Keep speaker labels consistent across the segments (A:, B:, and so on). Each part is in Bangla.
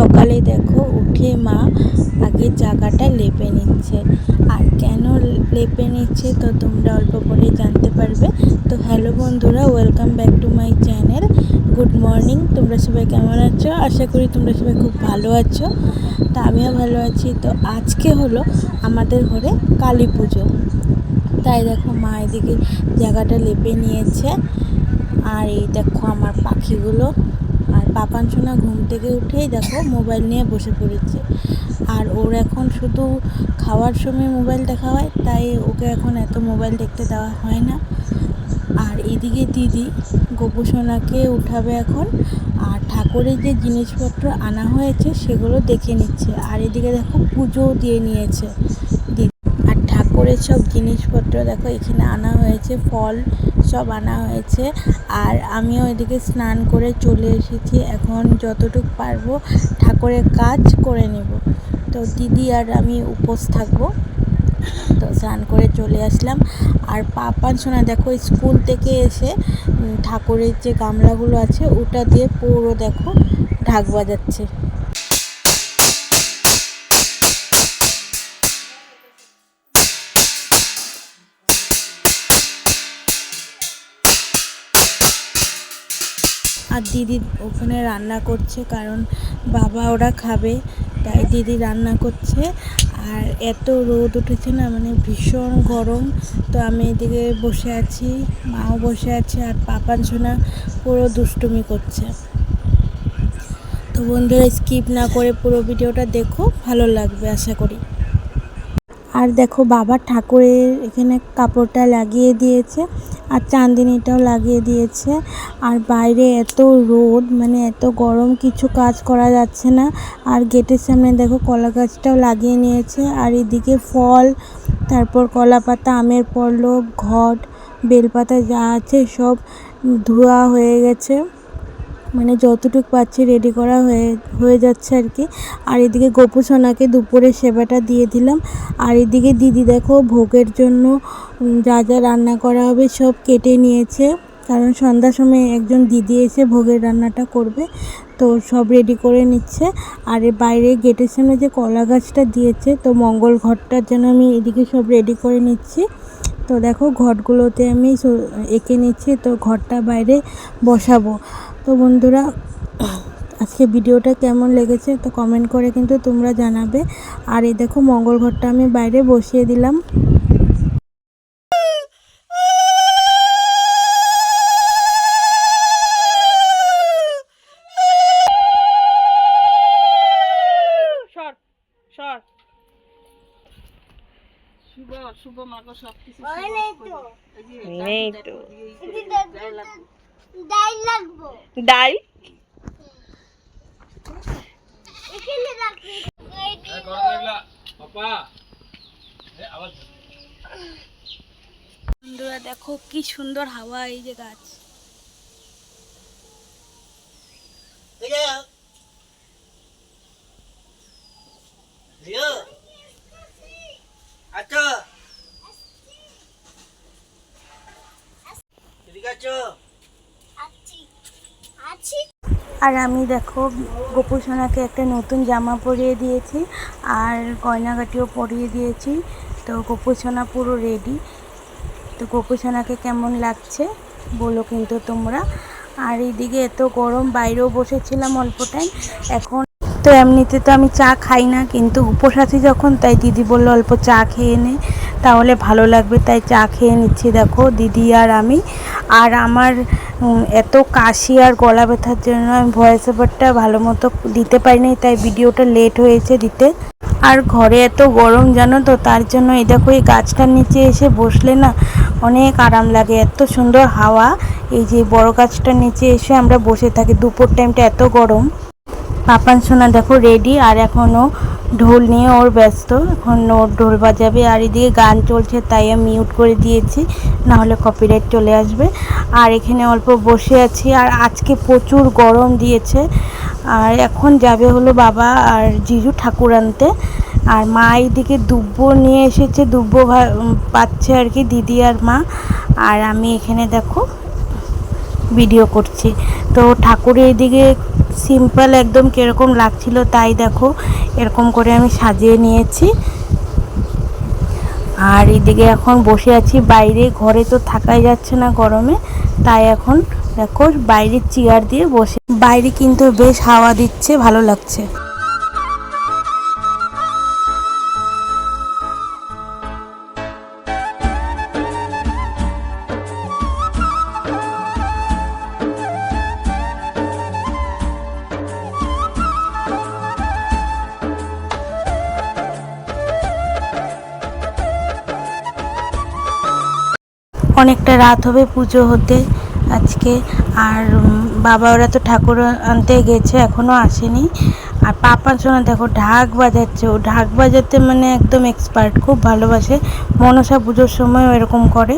A: সকালে দেখো উঠে মা আগে জায়গাটা লেপে নিচ্ছে। আর কেন লেপে নিচ্ছে তো তোমরা অল্প পরে জানতে পারবে। তো হ্যালো বন্ধুরা welcome back to my channel good morning তোমরা সবাই কেমন আছো? আশা করি তোমরা সবাই খুব ভালো আছো। তা আমিও ভালো আছি। তো আজকে হলো আমাদের ঘরে কালী পুজো। তাই দেখো মা এদিকে জায়গাটা লেপে নিয়েছে। আর এই দেখো আমার পাখিগুলো। পাপান সোনা ঘুম থেকে উঠেই দেখো মোবাইল নিয়ে বসে পড়েছে। আর ওর এখন শুধু খাওয়ার সময় মোবাইল দেখা হয়, তাই ওকে এখন এত মোবাইল দেখতে দেওয়া হয় না। আর এদিকে দিদি গোপু সোনাকে উঠাবে এখন, আর ঠাকুরের যে জিনিসপত্র আনা হয়েছে সেগুলো দেখে নিচ্ছে। আর এদিকে দেখো পুজোও দিয়ে নিয়েছে। ঠাকুরের সব জিনিসপত্র দেখো, এখানে আনা হয়েছে, ফল সব আনা হয়েছে। আর আমিও এদিকে স্নান করে চলে এসেছি। এখন যতটুকু পারব ঠাকুরের কাজ করে নেব। তো দিদি আর আমি উপোস থাকব। তো স্নান করে চলে আসলাম। আর পাপান সোনা দেখো স্কুল থেকে এসে ঠাকুরের যে গামলাগুলো আছে, ওটা দিয়ে পুরো দেখো ঢাক বাজাচ্ছে। আর দিদি ওখানে রান্না করছে কারণ বাবা ওরা খাবে, তাই দিদি রান্না করছে। আর এত রোদ উঠেছে না মানে ভীষণ গরম। তো আমি এদিকে বসে আছি, মাও বসে আছে, আর পাপান সোনা পুরো দুষ্টুমি করছে। তো বন্ধুরা স্কিপ না করে পুরো ভিডিওটা দেখো, ভালো লাগবে, আশা করি। আর দেখো বাবা ঠাকুরের এখানে কাপড়টা লাগিয়ে দিয়েছে আর চাঁদিনিটাও লাগিয়ে দিয়েছে। আর বাইরে এত রোদ মানে এত গরম, কিছু কাজ করা যাচ্ছে না। আর গেটের সামনে দেখো কলা গাছটাও লাগিয়ে নিয়েছে। আর এদিকে ফল, তারপর কলা পাতা, আমের পল্লব, ঘট, বেলপাতা যা আছে সব ধোয়া হয়ে গেছে। মানে যতটুকু পাচ্ছি রেডি করা হয়ে হয়ে যাচ্ছে আর কি। আর এদিকে গোপু সোনাকে দুপুরে সেবাটা দিয়ে দিলাম। আর এদিকে দিদি দেখো ভোগের জন্য যা যা রান্না করা হবে সব কেটে নিয়েছে। কারণ সন্ধ্যার সময় একজন দিদি এসে ভোগের রান্নাটা করবে, তো সব রেডি করে নিচ্ছে। আর বাইরে গেটের সামনে যে কলা গাছটা দিয়েছে, তো মঙ্গল ঘরটার জন্য আমি এদিকে সব রেডি করে নিচ্ছি। তো দেখো ঘটগুলোতে আমি এঁকে নিচ্ছি, তো ঘরটা বাইরে বসাবো। তো বন্ধুরা আজকে ভিডিওটা কেমন লেগেছে তো কমেন্ট করে কিন্তু তোমরা জানাবে আর এই দেখো মঙ্গল ঘরটা আমি বাইরে বসিয়ে দিলাম
B: শুভ শুভ মাগো সব কিছু নেই তো
C: ডাই লাগবো।
B: ডাই
C: এখানে রাখবি।
A: বন্ধুরা দেখো কি সুন্দর হাওয়া এই যে গাছ
D: আচ্ছা
C: আছি আছি
A: আর আমি দেখো গোপু সোনাকে একটা নতুন জামা পরিয়ে দিয়েছি আর গয়নাগাটিও পরিয়ে দিয়েছি। তো গোপু সোনা পুরো রেডি তো গোপু সোনাকে কেমন লাগছে বলো কিন্তু তোমরা। আর এইদিকে এত গরম, বাইরেও বসেছিলাম অল্প টাইম এখন তো এমনিতে তো আমি চা খাই না, কিন্তু উপোস আছি যখন, তাই দিদি বলল অল্প চা খেয়ে নে। তাহলে ভালো লাগবে, তাই চা খেয়ে নিচ্ছি। দেখো, দিদি আর আমি। আর আমার এত কাশি আর গলা ব্যথার জন্য আমি ভয়েস ওভারটা ভালো মতো দিতে পারিনি তাই ভিডিওটা লেট হয়েছে দিতে। আর ঘরে এত গরম জানো তো, তার জন্য এই দেখো এই গাছটার নিচে এসে বসলে না অনেক আরাম লাগে, এত সুন্দর হাওয়া। এই যে বড় গাছটার নিচে এসে আমরা বসে থাকি, দুপুর টাইমটা এত গরম। পাপান সোনা দেখো রেডি আর এখনও ঢোল নিয়ে ওর ব্যস্ত, এখন ওর ঢোল বাজাবে আর এদিকে গান চলছে, তাই আমি মিউট করে দিয়েছি না হলে কপিরাইট চলে আসবে। আর এখানে অল্প বসে আছি, আর আজকে প্রচুর গরম দিয়েছে। আর এখন যাবে হলো বাবা আর জিজু ঠাকুর আনতে। আর মা এইদিকে দুব্ব নিয়ে এসেছে, দুব্ব পাচ্ছে আর কি দিদি আর মা। আর আমি এখানে দেখো ভিডিও করছি। তো ঠাকুরের এদিকে সিম্পল একদম কীরকম লাগছিল তাই দেখো, এরকম করে আমি সাজিয়ে নিয়েছি। আর এদিকে এখন বসে আছি, বাইরে ঘরে তো থাকাই যাচ্ছে না গরমে, তাই এখন দেখো বাইরের চেয়ার দিয়ে বসে। বাইরে কিন্তু বেশ হাওয়া দিচ্ছে, ভালো লাগছে। অনেকটা রাত হবে পুজো হতে আজকে। আর বাবা ওরা তো ঠাকুর আনতে গেছে এখনও আসেনি। আর পাপা, শোনা, দেখো, ঢাক বাজাচ্ছে। ও ঢাক বাজাতে মানে একদম এক্সপার্ট খুব ভালোবাসে। মনসা পুজোর সময় এরকম করে।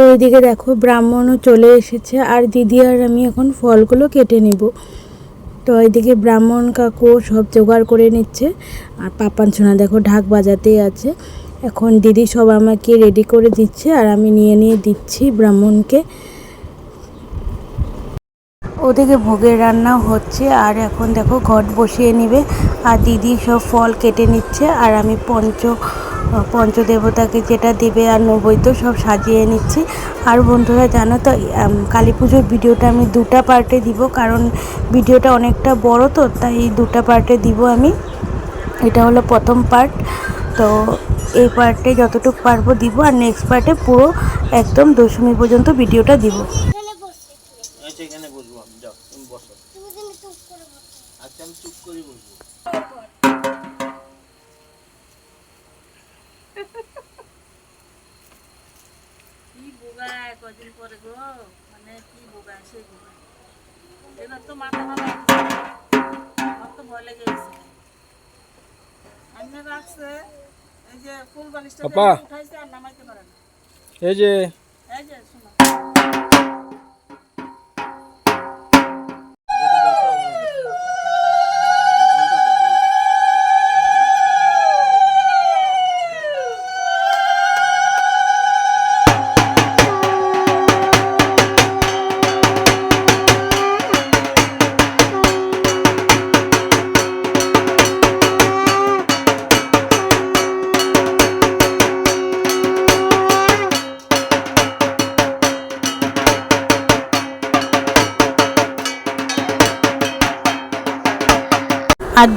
A: তো এদিকে দেখো, ব্রাহ্মণও চলে এসেছে আর দিদি আর আমি এখন ফলগুলো কেটে নিব। তো এদিকে ব্রাহ্মণ কাকু সব জোগাড় করে নিচ্ছে। আর পাপান সোনা দেখো, ঢাক বাজাতেই আছে। এখন দিদি সব আমাকে রেডি করে দিচ্ছে আর আমি নিয়ে নিয়ে দিচ্ছি ব্রাহ্মণকে। ওদিকে ভোগের রান্না হচ্ছে, আর এখন দেখো ঘট বসিয়ে নেবে, আর দিদি সব ফল কেটে নিচ্ছে, আর আমি পঞ্চ, পঞ্চদেবতাকে যেটা দেবে আর নবৈদ্য সব সাজিয়ে নিচ্ছি। আর বন্ধুরা জানো তো কালী পুজোর ভিডিওটা আমি দুটা পার্টে দিব, কারণ ভিডিওটা অনেকটা বড় তো, তাই দুটা পার্টে দিব আমি। এটা হলো প্রথম পার্ট, তো এই পার্টে যতটুকু পারব দিব, আর নেক্সট পার্টে পুরো একদম দশমী পর্যন্ত ভিডিওটা দিব।
B: এবার তো মাথা ভালো আমার ভয় লেগে গেছে। রাখছে এই যে ফুল বালিশটা। উঠাইছে আর নামাইতে পারে না।
D: এই যে।
B: এই যে শোনো।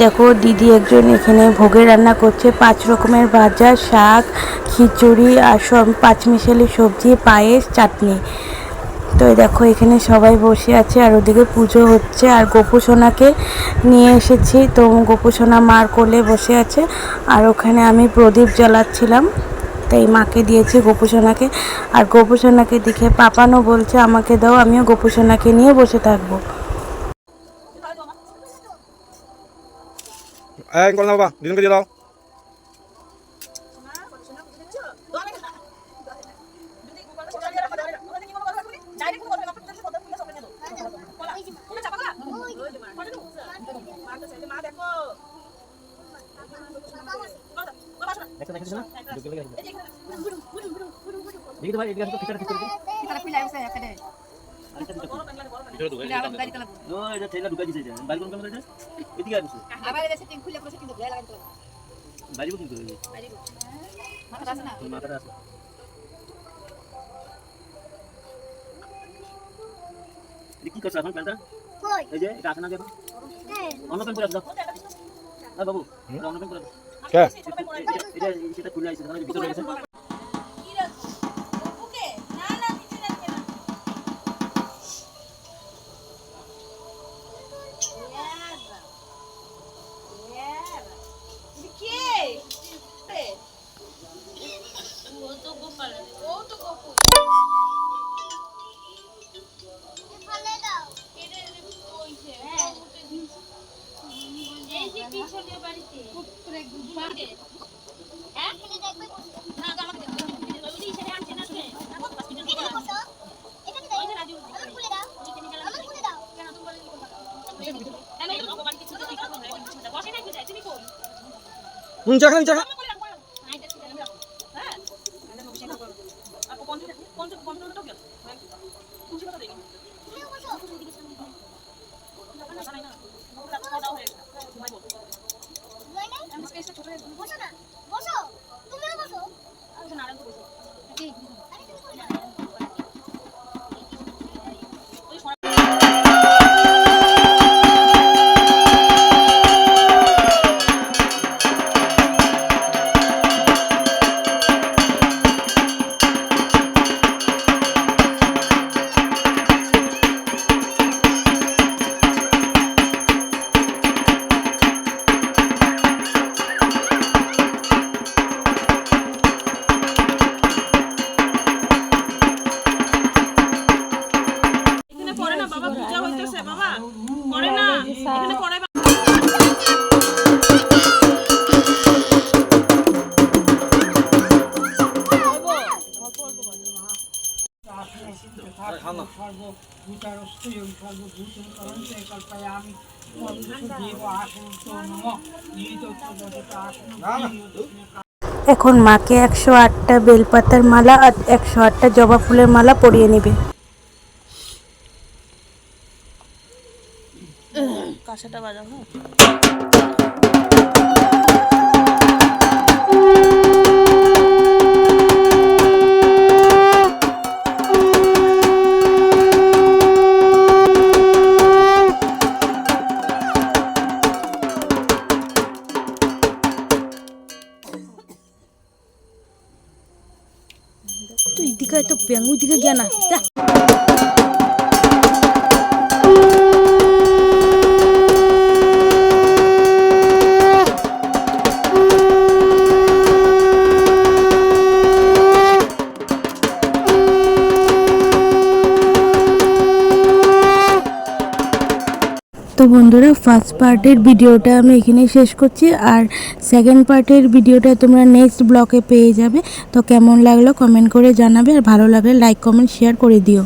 A: দেখো, দিদি একজন এখানে ভোগে রান্না করছে। পাঁচ রকমের ভাজা, শাক, খিচুড়ি আর সব পাঁচমিশালি সবজি, পায়েস, চাটনি। তো দেখো, এখানে সবাই বসে আছে আর ওদিকে পুজো হচ্ছে। আর গোপু সোনাকে নিয়ে এসেছি। তো গোপু সোনা মার কোলে বসে আছে। আর ওখানে আমি প্রদীপ জ্বালাচ্ছিলাম। তাই মাকে দিয়েছি গোপু সোনাকে। আর গোপু সোনাকে দেখে পাপানো বলছে, আমাকে দাও, আমিও গোপু সোনাকে নিয়ে বসে থাকব।
E: এই কল না বাবা দুজনকে দিয়ে দাও
D: একটা দেখাচ্ছিস না ঢুকে লেগে আছে দেখি তো ভাই এদিকে আসো ফিটাটা ঠিক করে দিই আরেকটা দিতে হবে। ভিতরে ঢুকাই দিই, ও এটা ঠেলা ঢুকাই দিছে এটা। বাইরে কোন ক্যামেরা এটা? এদিকে আসো। বাইরে কোন করে তোর? মাথাটা আছে এটা কি করছ এখন প্যান্টটা?
C: কই?
D: এই যে এটা আছে না দেখো। অন্য প্যান্ট পরে দাও না বাবু এটা অন্য প্যান্ট পরে দাও
E: কে?
D: এটা এটা খুলে আছে ভিতরে
E: নিচে খা নিচে খা
C: তুমিও বসো নয় নাই বসো না
F: সর্বভূতারস্থয়ং সর্বভূতং করন্তে কল্পয়ামি দেব আসন নম নিহিত আসন
A: এখন মাকে একশো আটটা বেলপাতার মালা আর একশো আটটা জবা ফুলের মালা পরিয়ে নেবে।
B: কাঁসাটা বাজাও
A: তো ব্যাঙ্গু দিকে গিয়া না তো বন্ধুরা ফার্স্ট পার্টের ভিডিওটা আমি এখানেই শেষ করছি। আর সেকেন্ড পার্টের ভিডিওটা তোমরা নেক্সট ব্লকে পেয়ে যাবে। তো কেমন লাগল কমেন্ট করে জানাবে। আর ভালো লাগলে লাইক কমেন্ট শেয়ার করে দিও।